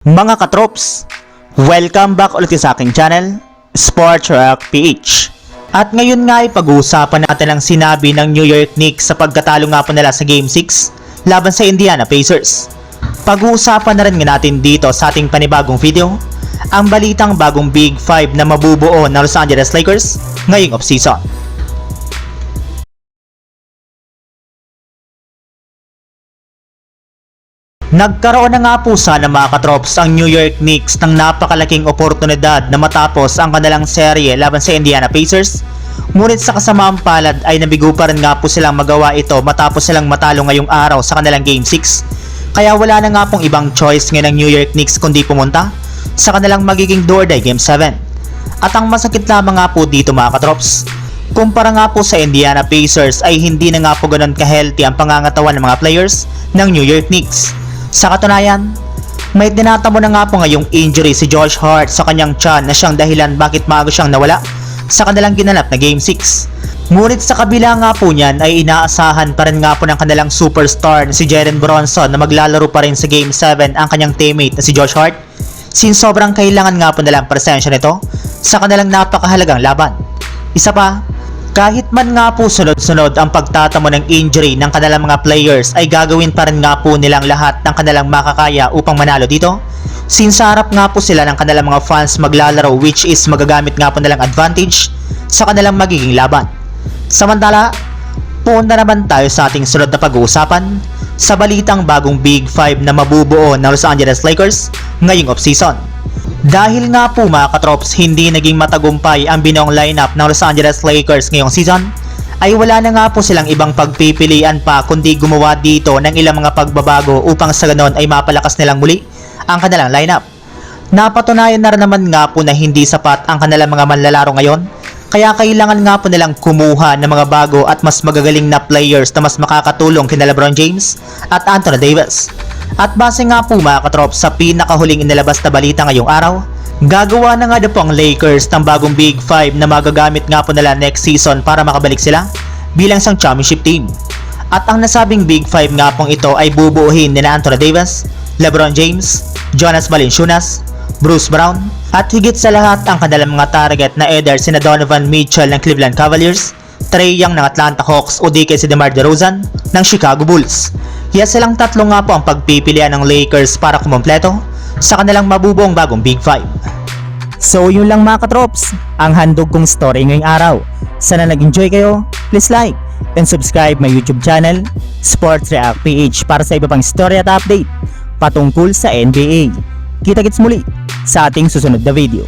Mga katrops, welcome back ulit sa aking channel, Sports Rock PH. At ngayon nga ay pag-uusapan natin ang sinabi ng New York Knicks sa pagkatalo nga po nila sa Game 6 laban sa Indiana Pacers. Pag-uusapan na rin nga natin dito sa ating panibagong video, ang balitang bagong Big 5 na mabubuo ng Los Angeles Lakers ngayong offseason. Nagkaroon na nga po sana mga katrops ang New York Knicks ng napakalaking oportunidad na matapos ang kanilang serye laban sa Indiana Pacers. Ngunit sa kasamaang palad ay nabigo pa rin nga po silang magawa ito matapos silang matalo ngayong araw sa kanilang Game 6. Kaya wala na nga pong ibang choice ngayon ng New York Knicks kundi pumunta sa kanilang magiging door-day Game 7. At ang masakit lamang nga po dito mga katrops, kumpara nga po sa Indiana Pacers ay hindi na nga po ganun ka-healthy ang pangangatawan ng mga players ng New York Knicks. Sa katunayan, may dinatamo na nga po ngayong injury si Josh Hart sa kanyang chan na siyang dahilan bakit maaga siyang nawala sa kanilang ginanap na Game 6. Ngunit sa kabila nga po niyan ay inaasahan pa rin nga po ng kanilang superstar na si Jaren Bronson na maglalaro pa rin sa Game 7 ang kanyang teammate na si Josh Hart since sobrang kailangan nga po nilang presensya nito sa kanilang napakahalagang laban. Isa pa, kahit man nga po sunod-sunod ang pagtatamo ng injury ng kanilang mga players ay gagawin pa rin nga po nilang lahat ng kanilang makakaya upang manalo dito. Since harap nga po sila ng kanilang mga fans maglalaro which is magagamit nga po nilang advantage sa kanilang magiging laban. Samantala, punta naman tayo sa ating sunod na pag-uusapan sa balitang bagong Big 5 na mabubuo ng Los Angeles Lakers ngayong offseason. Dahil nga po mga katrops hindi naging matagumpay ang binong lineup ng Los Angeles Lakers ngayong season, ay wala na nga po silang ibang pagpipilian pa kundi gumawa dito ng ilang mga pagbabago upang sa ganon ay mapalakas nilang muli ang kanilang lineup. Napatunayan na rin naman nga po na hindi sapat ang kanilang mga manlalaro ngayon, kaya kailangan nga po nilang kumuha ng mga bago at mas magagaling na players na mas makakatulong kina LeBron James at Anthony Davis. At base nga po mga katrop sa pinakahuling inilabas na balita ngayong araw, gagawa na nga daw po ang Lakers ng bagong Big 5 na magagamit nga po nila next season para makabalik sila bilang isang championship team. At ang nasabing Big 5 nga pong ito ay bubuuhin ni Anthony Davis, LeBron James, Jonas Valanciunas, Bruce Brown, at higit sa lahat ang kanilang mga target na either sina Donovan Mitchell ng Cleveland Cavaliers, Trey Young ng Atlanta Hawks o di si DeMar DeRozan ng Chicago Bulls. Kaya silang tatlo nga po ang pagpipilian ng Lakers para kumompleto sa kanilang mabubuong bagong Big 5. So yun lang mga katrops, ang handog kong story ngayong araw. Sana nag-enjoy kayo, please like and subscribe my YouTube channel, Sports React PH para sa iba pang story at update patungkol sa NBA. Kita-kits muli sa ating susunod na video.